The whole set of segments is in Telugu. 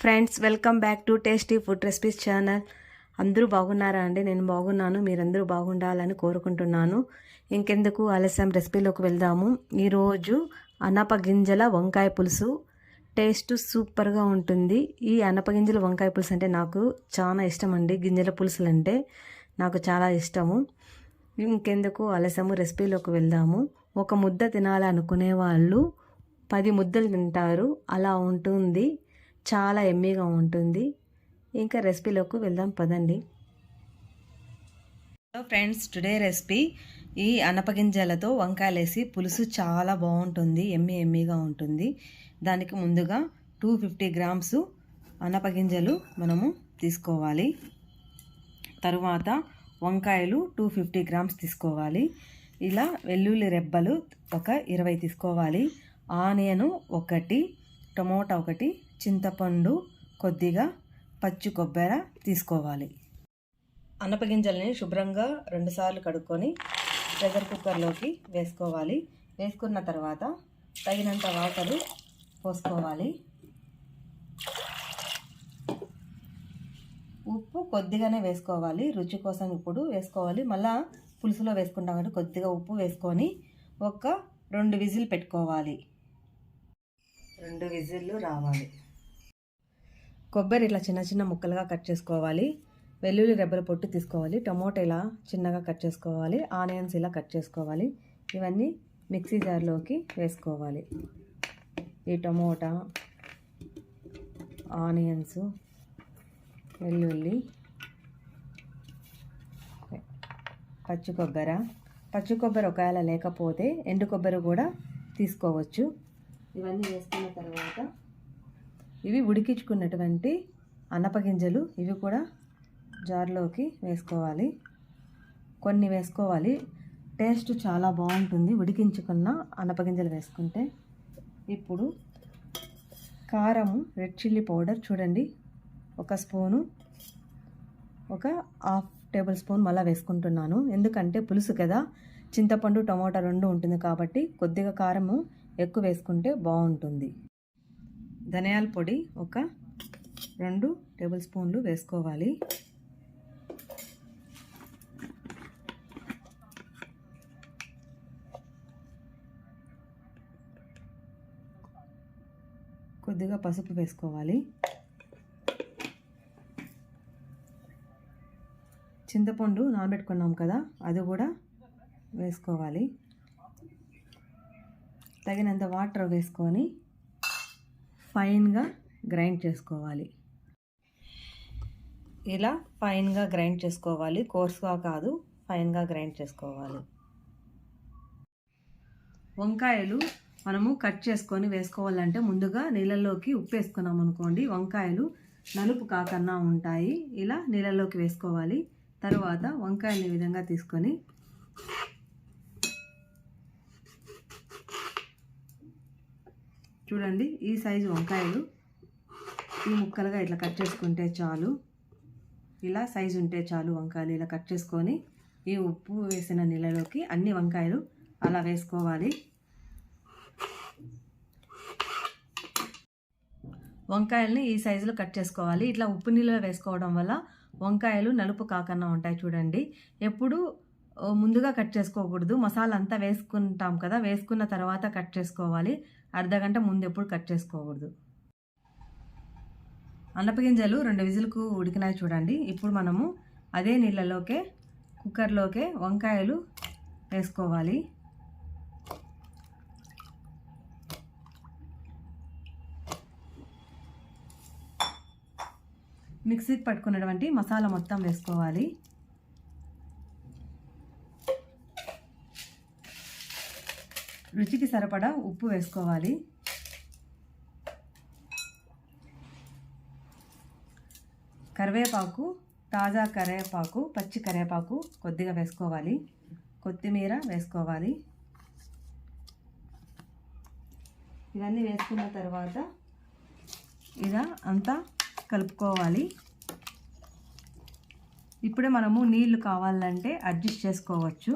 Friends welcome back to tasty food recipes channel అందరూ బాగున్నారా అండి? నేను బాగున్నాను. మీరందరూ బాగుండాలని కోరుకుంటున్నాను. ఇంకెందుకు ఆలస్యం? రెసిపీలోకి వెళ్దాము. ఈరోజు అనప గింజల వంకాయ పులుసు టేస్ట్ సూపర్గా ఉంటుంది. ఈ అనప గింజల వంకాయ పులుసు అంటే నాకు చాలా ఇష్టం అండి. గింజల పులుసులు అంటే నాకు చాలా ఇష్టము. ఇంకెందుకు అలసము రెసిపీలోకి వెళ్దాము. ఒక ముద్ద తినాలనుకునే వాళ్ళు పది ముద్దలు తింటారు. అలా ఉంటుంది. చాలా ఎమ్మీగా ఉంటుంది. ఇంకా రెసిపీలోకి వెళ్దాం పదండి. హలో ఫ్రెండ్స్ టుడే రెసిపీ ఈ అనపగింజలతో వంకాయలు వేసి పులుసు చాలా బాగుంటుంది ఎమ్మి ఎమ్మిగా ఉంటుంది. దానికి ముందుగా టూ ఫిఫ్టీ గ్రామ్స్ అనపగింజలు మనము తీసుకోవాలి. తరువాత వంకాయలు టూ ఫిఫ్టీ గ్రామ్స్ తీసుకోవాలి. ఇలా వెల్లుల్లి రెబ్బలు ఒక ఇరవై తీసుకోవాలి. ఆనియను ఒకటి టమోటా ఒకటి చింతపండు కొద్దిగా పచ్చి కొబ్బరి తీసుకోవాలి. అనపగింజల్ని శుభ్రంగా రెండుసార్లు కడుక్కొని ప్రెషర్ కుక్కర్లోకి వేసుకోవాలి. వేసుకున్న తర్వాత తగినంత వాటరు పోసుకోవాలి. ఉప్పు కొద్దిగానే వేసుకోవాలి. రుచి కోసం ఇప్పుడు వేసుకోవాలి. మళ్ళా పులుసులో వేసుకుంటాం కాబట్టి కొద్దిగా ఉప్పు వేసుకొని ఒక రెండు విజిల్ పెట్టుకోవాలి. రెండు విజిల్లు రావాలి. కొబ్బరి ఇట్లా చిన్న చిన్న ముక్కలుగా కట్ చేసుకోవాలి. వెల్లుల్లి రెబ్బల పొట్టు తీసుకోవాలి. టమోటా ఇలా చిన్నగా కట్ చేసుకోవాలి. ఆనియన్స్ ఇలా కట్ చేసుకోవాలి. ఇవన్నీ మిక్సీ జార్లోకి వేసుకోవాలి. ఈ టమోటా ఆనియన్స్ వెల్లుల్లి పచ్చి కొబ్బరి. పచ్చి కొబ్బరి ఒకవేళ లేకపోతే ఎండు కొబ్బరి కూడా తీసుకోవచ్చు. ఇవన్నీ వేసుకున్న తర్వాత ఇవి ఉడికించుకున్నటువంటి అనపగింజలు ఇవి కూడా జార్లోకి వేసుకోవాలి. కొన్ని వేసుకోవాలి. టేస్ట్ చాలా బాగుంటుంది ఉడికించుకున్న అనపగింజలు వేసుకుంటే. ఇప్పుడు కారము రెడ్ చిల్లీ పౌడర్ చూడండి. ఒక స్పూను ఒక హాఫ్ టేబుల్ స్పూన్ మళ్ళీ వేసుకుంటున్నాను. ఎందుకంటే పులుసు కదా. చింతపండు టమోటా రెండు ఉంటుంది కాబట్టి కొద్దిగా కారము ఎక్కువ వేసుకుంటే బాగుంటుంది. ధనియాల పొడి ఒక రెండు టేబుల్ స్పూన్లు వేసుకోవాలి. కొద్దిగా పసుపు వేసుకోవాలి. చింతపండు నానబెట్టుకున్నాం కదా అది కూడా వేసుకోవాలి. తగినంత వాటర్ వేసుకొని ఫైన్గా గ్రైండ్ చేసుకోవాలి. ఇలా ఫైన్గా గ్రైండ్ చేసుకోవాలి. కోర్స్గా కాదు ఫైన్గా గ్రైండ్ చేసుకోవాలి. వంకాయలు మనము కట్ చేసుకొని వేసుకోవాలంటే ముందుగా నీళ్ళల్లోకి ఉప్పు వేసుకున్నాం అనుకోండి. వంకాయలు నలుపు కాకన్నా ఉంటాయి. ఇలా నీళ్ళల్లోకి వేసుకోవాలి. తర్వాత వంకాయలు ఈ విధంగా తీసుకొని చూడండి ఈ సైజు వంకాయలు. ఈ ముక్కలుగా ఇట్లా కట్ చేసుకుంటే చాలు. ఇలా సైజు ఉంటే చాలు వంకాయలు ఇలా కట్ చేసుకొని ఈ ఉప్పు వేసిన నీళ్ళలోకి అన్ని వంకాయలు అలా వేసుకోవాలి. వంకాయల్ని ఈ సైజులో కట్ చేసుకోవాలి. ఇట్లా ఉప్పు నీళ్ళలో వేసుకోవడం వల్ల వంకాయలు నలుపు కాకుండా ఉంటాయి చూడండి. ఎప్పుడు ముందుగా కట్ చేసుకోకూడదు. మసాలా అంతా వేసుకుంటాం కదా వేసుకున్న తర్వాత కట్ చేసుకోవాలి. అర్ధగంట ముందు ఎప్పుడు కట్ చేసుకోకూడదు. అన్నపగింజలు రెండు విజిల్కు ఉడికినాయి చూడండి. ఇప్పుడు మనము అదే నీళ్ళలోకే కుక్కర్లోకే వంకాయలు వేసుకోవాలి. మిక్సీకి పట్టుకున్నటువంటి మసాలా మొత్తం వేసుకోవాలి. రుచికి సరిపడా ఉప్పు వేసుకోవాలి. కరివేపాకు తాజా కరివేపాకు పచ్చి కరివేపాకు కొద్దిగా వేసుకోవాలి. కొత్తిమీర వేసుకోవాలి. ఇవన్నీ వేసుకున్న తర్వాత ఇలా అంతా కలుపుకోవాలి. ఇప్పుడే మనము నీళ్ళు కావాలంటే అడ్జస్ట్ చేసుకోవచ్చు.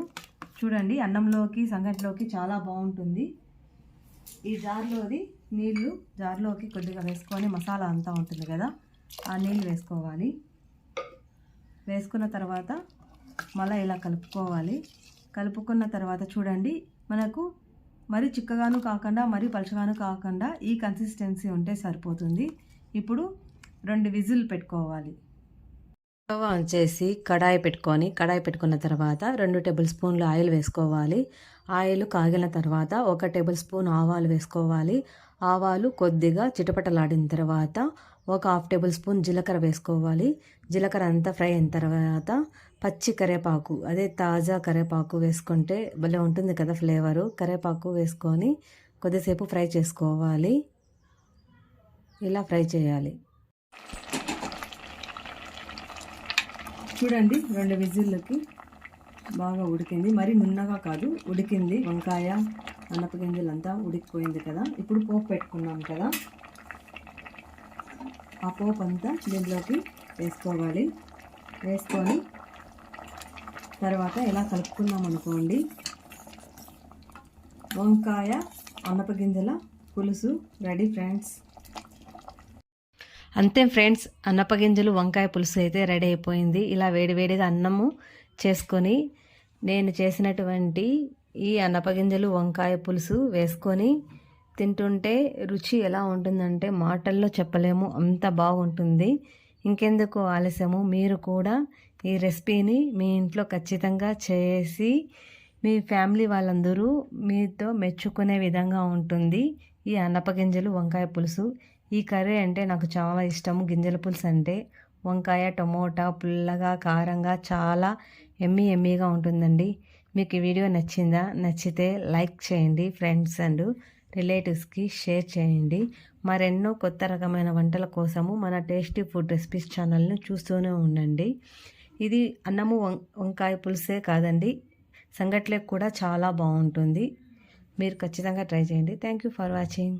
చూడండి అన్నంలోకి సంగటిలోకి చాలా బాగుంటుంది. ఈ జార్లోది నీళ్ళు జార్లోకి కొద్దిగా వేసుకొని మసాలా అంతా ఉంటుంది కదా ఆ నీళ్ళు వేసుకోవాలి. వేసుకున్న తర్వాత మళ్ళీ ఇలా కలుపుకోవాలి. కలుపుకున్న తర్వాత చూడండి మనకు మరి చిక్కగాను కాకుండా మరి పలుచగాను కాకుండా ఈ కన్సిస్టెన్సీ ఉంటే సరిపోతుంది. ఇప్పుడు రెండు విజిల్ పెట్టుకోవాలి. స్టవ్ ఆన్ చేసి కడాయి పెట్టుకొని కడాయి పెట్టుకున్న తర్వాత రెండు టేబుల్ స్పూన్లు ఆయిల్ వేసుకోవాలి. ఆయిల్ కాగిన తర్వాత ఒక టేబుల్ స్పూన్ ఆవాలు వేసుకోవాలి. ఆవాలు కొద్దిగా చిటపటలాడిన తర్వాత ఒక హాఫ్ టేబుల్ స్పూన్ జీలకర్ర వేసుకోవాలి. జీలకర్ర అంతా ఫ్రై అయిన తర్వాత పచ్చి కరివేపాకు అదే తాజా కరివేపాకు వేసుకుంటే భలే ఉంటుంది కదా ఫ్లేవరు. కరివేపాకు వేసుకొని కొద్దిసేపు ఫ్రై చేసుకోవాలి. ఇలా ఫ్రై చేయాలి. చూడండి రెండు విజిల్లకి బాగా ఉడికింది. మరి నున్నగా కాదు ఉడికింది. వంకాయ అన్నపగింజలంతా ఉడికిపోయింది కదా. ఇప్పుడు పోపు పెట్టుకున్నాం కదా. ఆ పోపు అంతా దీంట్లోకి వేసుకోవాలి. వేసుకొని తర్వాత ఇలా కలుపుకున్నాం అనుకోండి. వంకాయ అన్నపగింజల పులుసు రెడీ ఫ్రెండ్స్. అంతే ఫ్రెండ్స్ అన్నపగింజలు వంకాయ పులుసు అయితే రెడీ అయిపోయింది. ఇలా వేడివేడిగా అన్నము చేసుకొని నేను చేసినటువంటి ఈ అన్నపగింజలు వంకాయ పులుసు వేసుకొని తింటుంటే రుచి ఎలా ఉంటుందంటే మాటల్లో చెప్పలేము అంత బాగుంటుంది. ఇంకెందుకు ఆలస్యము? మీరు కూడా ఈ రెసిపీని మీ ఇంట్లో ఖచ్చితంగా చేసి మీ ఫ్యామిలీ వాళ్ళందరూ మీతో మెచ్చుకునే విధంగా ఉంటుంది ఈ అన్నపగింజలు వంకాయ పులుసు. ఈ కర్రీ అంటే నాకు చాలా ఇష్టము. గింజల పులుసు అంటే వంకాయ టమోటా పుల్లగా కారంగా చాలా ఎమ్మీ ఎమ్మీగా ఉంటుందండి. మీకు ఈ వీడియో నచ్చిందా? నచ్చితే లైక్ చేయండి ఫ్రెండ్స్ అండ్ రిలేటివ్స్కి షేర్ చేయండి. మరెన్నో కొత్త రకమైన వంటల కోసము మన టేస్టీ ఫుడ్ రెసిపీస్ ఛానల్ను చూస్తూనే ఉండండి. ఇది అన్నము వం వంకాయ పులుసే కాదండి. సంగట్లకు కూడా చాలా బాగుంటుంది. మీరు ఖచ్చితంగా ట్రై చేయండి. Thank you for watching.